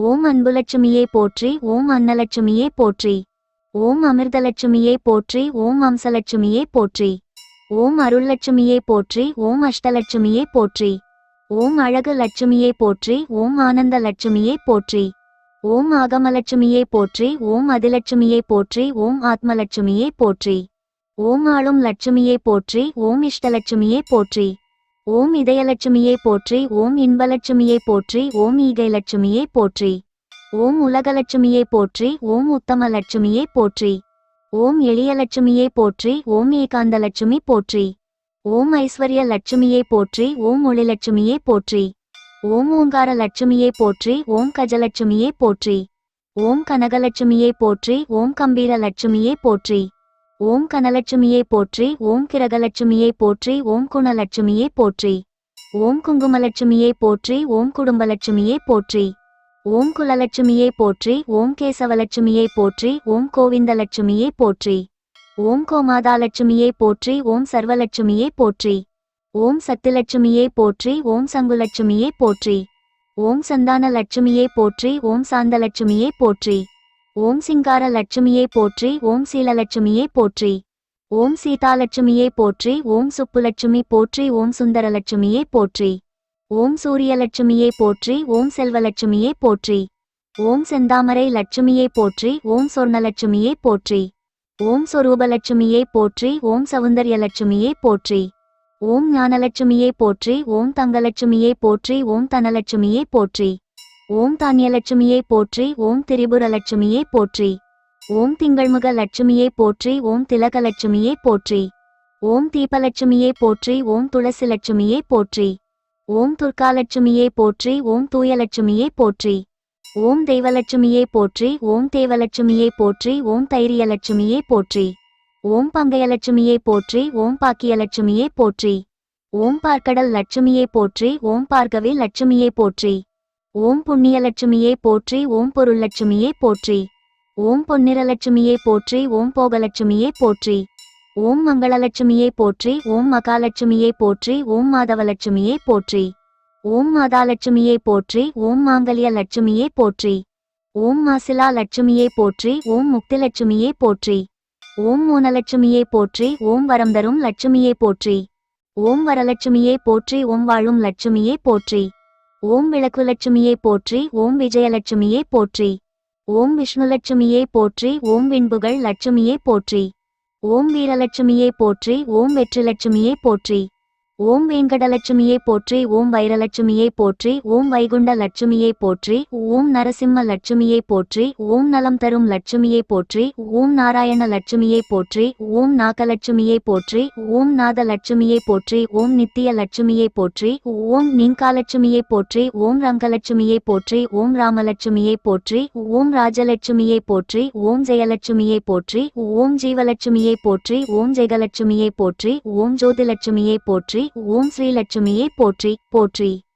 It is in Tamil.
ஓம் அன்புலட்சுமியே போற்றி ஓம் அன்னலட்சுமியே போற்றி. ஓம் அமிர்தலட்சுமியே போற்றி ஓம் அம்சலட்சுமியே போற்றி. ஓம் அருள்லட்சுமியே போற்றி ஓம் அஷ்டலட்சுமியே போற்றி. ஓம் அழகு லட்சுமியே போற்றி ஓம் ஆனந்த லட்சுமியே போற்றி. ஓம் ஆகமலட்சுமியே போற்றி ஓம் அதிலட்சுமியே போற்றி ஓம் ஆத்மலட்சுமியே போற்றி. ஓம் ஆளும் லட்சுமியே போற்றி ஓம் இஷ்டலட்சுமியே போற்றி. ஓம் இதயலட்சுமியே போற்றி ஓம் இன்பலட்சுமியே போற்றி ஓம் ஈகைலட்சுமியே போற்றி. ஓம் உலகலட்சுமியே போற்றி ஓம் உத்தமலட்சுமியே போற்றி. ஓம் எளியலட்சுமியே போற்றி ஓம் ஏகாந்தலட்சுமி போற்றி. ஓம் ஐஸ்வர்ய லட்சுமியே போற்றி ஓம் ஒளிலட்சுமியே போற்றி. ஓம் ஓங்கார லட்சுமியே போற்றி ஓம் கஜலட்சுமியே போற்றி. ஓம் கனகலட்சுமியே போற்றி ஓம் கம்பீர லட்சுமியே போற்றி. ஓம் கனலட்சுமியை போற்றி ஓம் கிரகலட்சுமியை போற்றி ஓம் குணலட்சுமியை போற்றி. ஓம் குங்குமலட்சுமியை போற்றி ஓம் குடும்பலட்சுமியை போற்றி. ஓம் குலலட்சுமியை போற்றி ஓம் கேசவலட்சுமியை போற்றி ஓம் கோவிந்தலட்சுமியை போற்றி. ஓம் கோமாதாலட்சுமியை போற்றி ஓம் சர்வலட்சுமியை போற்றி. ஓம் சத்துலட்சுமியை போற்றி ஓம் சங்குலட்சுமியை போற்றி. ஓம் சந்தான லட்சுமியை போற்றி ஓம் சாந்தலட்சுமியை போற்றி. ஓம் சிங்கார லட்சுமியே போற்றி ஓம் சீலலட்சுமியே போற்றி. ஓம் சீதாலட்சுமியே போற்றி ஓம் சுப்புலட்சுமி போற்றி ஓம் சுந்தரலட்சுமியே போற்றி. ஓம் சூரியலட்சுமியே போற்றி ஓம் செல்வலட்சுமியே போற்றி. ஓம் செந்தாமரை லட்சுமியே போற்றி ஓம் சொர்ணலட்சுமியே போற்றி. ஓம் சொரூபலட்சுமியே போற்றி ஓம் சௌந்தர்யலட்சுமியே போற்றி. ஓம் ஞானலட்சுமியே போற்றி ஓம் தங்கலட்சுமியே போற்றி ஓம் தனலட்சுமியே போற்றி. ஓம் தானியலட்சுமியே போற்றி ஓம் திரிபுரலட்சுமியே போற்றி. ஓம் திங்கள்முக லட்சுமியே போற்றி ஓம் திலகலட்சுமியே போற்றி. ஓம் தீபலட்சுமியே போற்றி ஓம் துளசி லட்சுமியே போற்றி. ஓம் துர்காலட்சுமியே போற்றி ஓம் தூயலட்சுமியே போற்றி. ஓம் தெய்வலட்சுமியே போற்றி ஓம் தேவலட்சுமியே போற்றி ஓம் தைரியலட்சுமியே போற்றி. ஓம் பங்கயலட்சுமியே போற்றி ஓம் பாக்கியலட்சுமியே போற்றி. ஓம் பார்க்கடல் லட்சுமியே போற்றி ஓம் பார்கவி லட்சுமியே போற்றி. ஓம் புண்ணியலட்சுமியே போற்றி ஓம் பொருள்லட்சுமியே போற்றி. ஓம் பொன்னிறலட்சுமியே போற்றி ஓம் போகலட்சுமியே போற்றி. ஓம் மங்களலட்சுமியே போற்றி ஓம் மகாலட்சுமியே போற்றி ஓம் மாதவலட்சுமியே போற்றி. ஓம் மாதாலட்சுமியே போற்றி ஓம் மாங்கல்ய லட்சுமியே போற்றி. ஓம் மாசிலா லட்சுமியே போற்றி ஓம் முக்திலட்சுமியே போற்றி. ஓம் மோனலட்சுமியே போற்றி ஓம் வரம் தரும் லட்சுமியே போற்றி. ஓம் வரலட்சுமியே போற்றி ஓம் வாழும் லட்சுமியே போற்றி. ஓம் விளக்குலட்சுமியே போற்றி ஓம் விஜயலட்சுமியே போற்றி. ஓம் விஷ்ணுலட்சுமியே போற்றி ஓம் விண்புகள் லட்சுமியே போற்றி. ஓம் வீரலட்சுமியே போற்றி ஓம் வெற்றிலட்சுமியே போற்றி. ஓம் வேங்கடலட்சுமியை போற்றி ஓம் வைரலட்சுமியை போற்றி ஓம் வைகுண்ட லட்சுமியை போற்றி ஓம் நரசிம்ம லட்சுமியை போற்றி ஓம் நலம் தரும் லட்சுமியை போற்றி ஓம் நாராயண லட்சுமியை போற்றி ஓம் நாகலட்சுமியை போற்றி ஓம் நாத லட்சுமியை போற்றி ஓம் நித்திய லட்சுமியை போற்றி ஓம் நீங்காலட்சுமியை போற்றி ஓம் ரங்கலட்சுமியை போற்றி ஓம் ராமலட்சுமியை போற்றி ஓம் ராஜலட்சுமியை போற்றி ஓம் ஜெயலட்சுமியை போற்றி ஓம் ஜீவலட்சுமியை போற்றி ஓம் ஜெகலட்சுமியை போற்றி ஓம் ஜோதிலட்சுமியை போற்றி ஓம் ஸ்ரீலட்சுமியே போற்றி போற்றி.